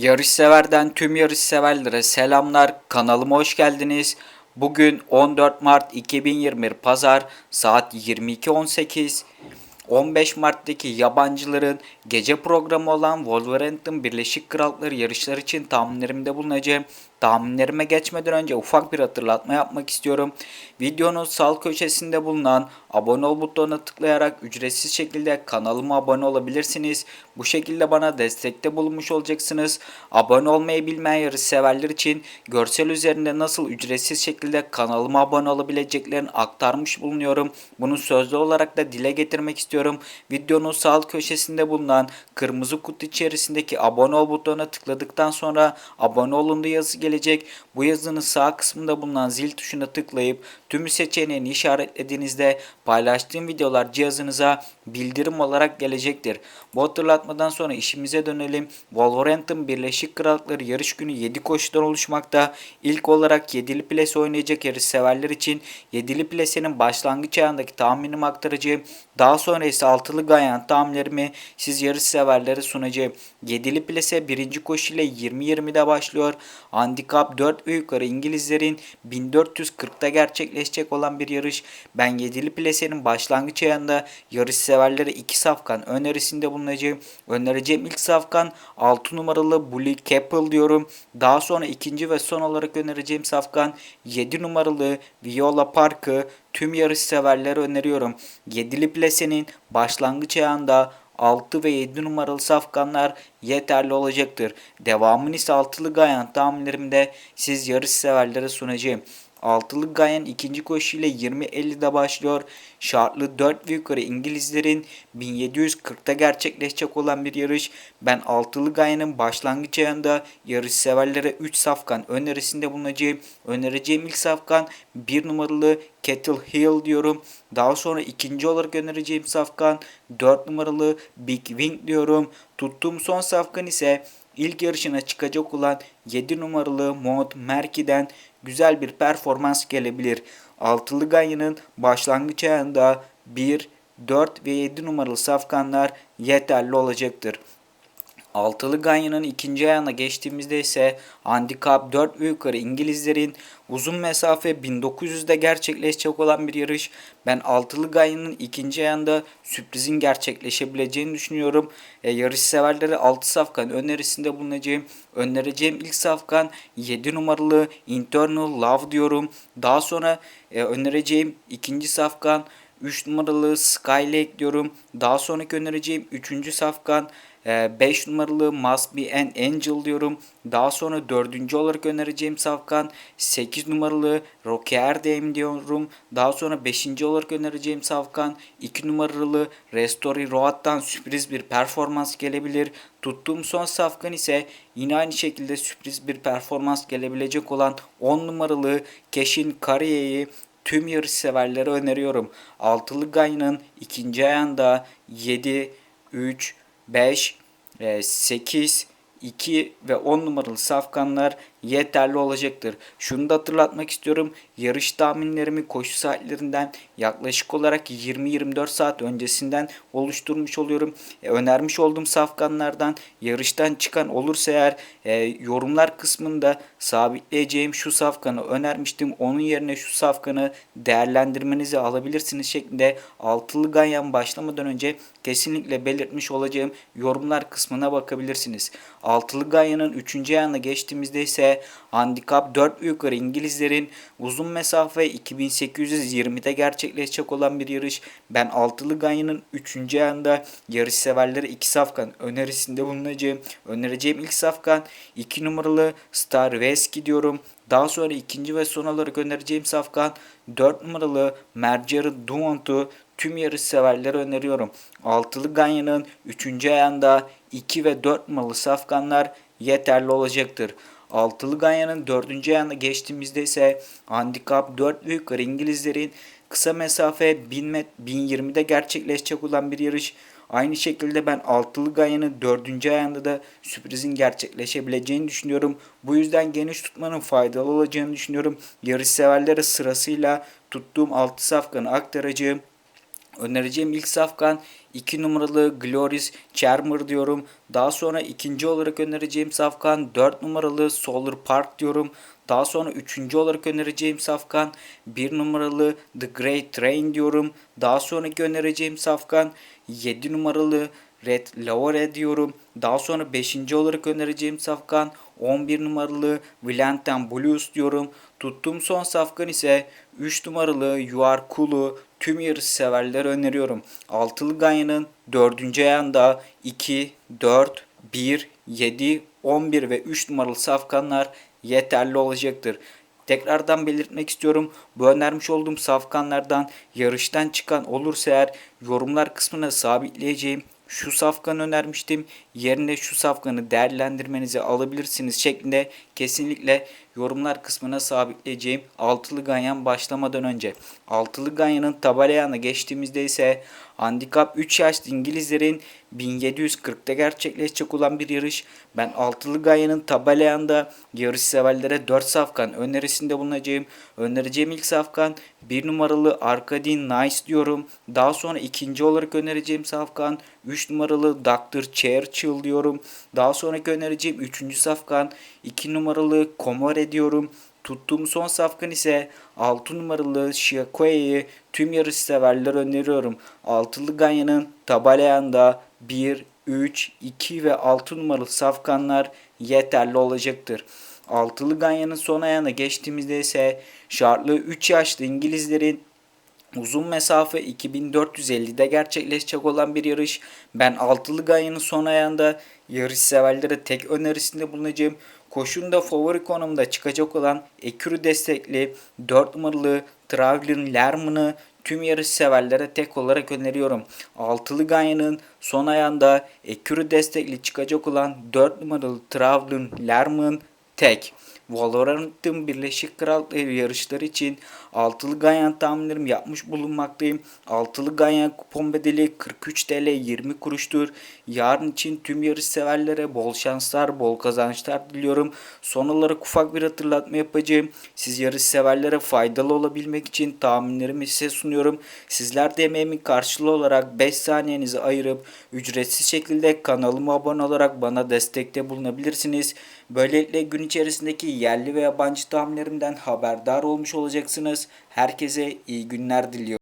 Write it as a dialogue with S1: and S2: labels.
S1: Yarışseverden tüm yarışseverlere selamlar. Kanalıma hoş geldiniz. Bugün 14 Mart 2021 Pazar saat 22.18. 15 Mart'taki yabancıların gece programı olan Wolverhampton Birleşik Krallıkları yarışlar için tahminlerimde bulunacağım. Tahminlerime geçmeden önce ufak bir hatırlatma yapmak istiyorum. Videonun sağ köşesinde bulunan abone ol butonuna tıklayarak ücretsiz şekilde kanalıma abone olabilirsiniz. Bu şekilde bana destekte bulunmuş olacaksınız. Abone olmayı bilmeyen yarış severler için görsel üzerinde nasıl ücretsiz şekilde kanalıma abone olabileceklerini aktarmış bulunuyorum. Bunu sözlü olarak da dile getirmek istiyorum. Videonun sağ köşesinde bulunan kırmızı kutu içerisindeki abone ol butonuna tıkladıktan sonra abone olun diye yazı gelecek. Bu yazının sağ kısmında bulunan zil tuşuna tıklayıp tüm seçeneğini işaretlediğinizde paylaştığım videolar cihazınıza bildirim olarak gelecektir. Bu hatırlatmadan sonra işimize dönelim. Wolverhampton Birleşik Krallıkları yarış günü 7 koşudan oluşmakta. İlk olarak 7'li plase oynayacak yarış severler için 7'li plasenin başlangıç ayağındaki tahminimi aktaracağım. Daha sonra ise altılı gayan tahminlerimi siz yarış severlere sunacağım. 7'li plase birinci koşu ile 20-20'de başlıyor. Handikap 4 ve yukarı İngilizlerin 1440'ta gerçekleşecek olan bir yarış. Ben 7'li plasenin başlangıç ayağında yarış severlere 2 safkan önerisinde bulunacağım. Önereceğim ilk safkan 6 numaralı Bully Capel diyorum. Daha sonra ikinci ve son olarak önereceğim safkan 7 numaralı Viola Park'ı tüm yarış severlere öneriyorum. 7'li plasenin başlangıç ayağında 6 ve 7 numaralı safkanlar yeterli olacaktır. Devamını ise altılı gayan tahminlerimde siz yarış severlere sunacağım. Altılı Gayen ikinci koşu ile 20.50'de başlıyor. Şartlı 4 ve yukarı İngilizlerin 1740'ta gerçekleşecek olan bir yarış. Ben Altılı Gayen'in başlangıç ayında yarış severlere 3 safkan önerisinde bulunacağım. Önereceğim ilk safkan 1 numaralı Kettle Hill diyorum. Daha sonra ikinci olarak önereceğim safkan 4 numaralı Big Wing diyorum. Tuttuğum son safkan ise ilk yarışına çıkacak olan 7 numaralı Mount Merki'den güzel bir performans gelebilir. Altılı Ganya'nın başlangıç ayında 1, 4 ve 7 numaralı safkanlar yeterli olacaktır. Altılı Ganya'nın ikinci ayağına geçtiğimizde ise handikap 4 ve yukarı İngilizlerin uzun mesafe 1900'de gerçekleşecek olan bir yarış. Ben Altılı Ganya'nın ikinci ayağında sürprizin gerçekleşebileceğini düşünüyorum. E, yarış severlere 6 safkan önerisinde bulunacağım. Önereceğim ilk safkan 7 numaralı Internal Love diyorum. Daha sonra e, önereceğim ikinci safkan 3 numaralı Skylake diyorum. Daha sonraki önereceğim 3. safkan 5 ee, numaralı Must Be An Angel diyorum. Daha sonra dördüncü olarak önereceğim safkan 8 numaralı Rocky Erdem diyorum. Daha sonra 5. olarak önereceğim safkan 2 numaralı Restory Road'dan sürpriz bir performans gelebilir. Tuttuğum son safkan ise yine aynı şekilde sürpriz bir performans gelebilecek olan 10 numaralı Keşin Kariye'yi tüm yarış severlere öneriyorum. Altılı Gay'ın ikinci ayağında 7, 3, 5, 8, 2 ve 10 numaralı safkanlar yeterli olacaktır. Şunu da hatırlatmak istiyorum. Yarış tahminlerimi koşu saatlerinden yaklaşık olarak 20-24 saat öncesinden oluşturmuş oluyorum. E, önermiş olduğum safkanlardan yarıştan çıkan olursa eğer e, yorumlar kısmında sabitleyeceğim şu safkanı önermiştim. Onun yerine şu safkanı değerlendirmenizi alabilirsiniz şeklinde altılı ganyan başlamadan önce kesinlikle belirtmiş olacağım yorumlar kısmına bakabilirsiniz. Altılı ganyanın 3. ayağına geçtiğimizde ise handikap 4 yukarı İngilizlerin uzun mesafe 2820'de gerçekleşecek olan bir yarış. Ben altılı Ganya'nın 3. ayında yarış severlere 2 safkan önerisinde bulunacağım. Önereceğim ilk safkan 2 numaralı Star Veski diyorum. Daha sonra ikinci ve son olarak önereceğim safkan 4 numaralı Mercer Dumont'u tüm yarış severlere öneriyorum. Altılı Ganya'nın 3. ayağında 2 ve 4 numaralı safkanlar yeterli olacaktır. Altılı Ganya'nın dördüncü ayağına geçtiğimizde ise handikap 4 ve yukarı İngilizlerin kısa mesafe 1000 met 1020'de gerçekleşecek olan bir yarış. Aynı şekilde ben altılı Ganya'nın dördüncü ayağında da sürprizin gerçekleşebileceğini düşünüyorum. Bu yüzden geniş tutmanın faydalı olacağını düşünüyorum. Yarış severlere sırasıyla tuttuğum altı safkanı aktaracağım. Önereceğim ilk safkan 2 numaralı Gloris Charmer diyorum. Daha sonra ikinci olarak önereceğim safkan 4 numaralı Solar Park diyorum. Daha sonra üçüncü olarak önereceğim safkan 1 numaralı The Great Train diyorum. Daha sonraki önereceğim safkan 7 numaralı Red Lavore diyorum. Daha sonra 5. olarak önereceğim safkan 11 numaralı Villantem Blues diyorum. Tuttuğum son safkan ise 3 numaralı You Are Cool'u tüm yarış severlere öneriyorum. Altılı Ganya'nın 4. ayağında 2, 4, 1, 7, 11 ve 3 numaralı safkanlar yeterli olacaktır. Tekrardan belirtmek istiyorum. Bu önermiş olduğum safkanlardan yarıştan çıkan olursa eğer yorumlar kısmına sabitleyeceğim. Şu safkanı önermiştim. Yerine şu safkanı değerlendirmenizi alabilirsiniz şeklinde kesinlikle yorumlar kısmına sabitleyeceğim. Altılı Ganyan başlamadan önce. Altılı Ganyan'ın tabelayana geçtiğimizde ise handikap 3 yaşlı İngilizlerin 1740'ta gerçekleşecek olan bir yarış. Ben Altılı Ganyan'ın tabelayanda yarış severlere 4 safkan önerisinde bulunacağım. Önereceğim ilk safkan 1 numaralı Arcadine Nice diyorum. Daha sonra ikinci olarak önereceğim safkan 3 numaralı Dr. Churchill diyorum. Daha sonraki önereceğim 3. safkan 2 numaralı Komore diyorum. Tuttuğum son safkan ise 6 numaralı Shiakoe'yi tüm yarış severler öneriyorum. Altılı Ganya'nın tabelayanda 1, 3, 2 ve 6 numaralı safkanlar yeterli olacaktır. Altılı Ganya'nın son ayağına geçtiğimizde ise şartlı 3 yaşlı İngilizlerin Uzun mesafe 2450'de gerçekleşecek olan bir yarış. Ben altılı Ganya'nın son ayağında yarış severlere tek önerisinde bulunacağım. Koşunda favori konumda çıkacak olan Ekürü destekli 4 numaralı Traveling Lerman'ı tüm yarış severlere tek olarak öneriyorum. Altılı Ganya'nın son ayağında Ekürü destekli çıkacak olan 4 numaralı Traveling Lerman tek. Valorant'ın Birleşik Krallıkları yarışları için altılı ganyan tahminlerimi yapmış bulunmaktayım. Altılı ganyan kupon bedeli 43 TL 20 kuruştur. Yarın için tüm yarış severlere bol şanslar, bol kazançlar diliyorum. Son olarak ufak bir hatırlatma yapacağım. Siz yarış severlere faydalı olabilmek için tahminlerimi size sunuyorum. Sizler de emeğimin karşılığı olarak 5 saniyenizi ayırıp ücretsiz şekilde kanalıma abone olarak bana destekte bulunabilirsiniz. Böylelikle gün içerisindeki yerli ve yabancı tahminlerimden haberdar olmuş olacaksınız. Herkese iyi günler diliyorum.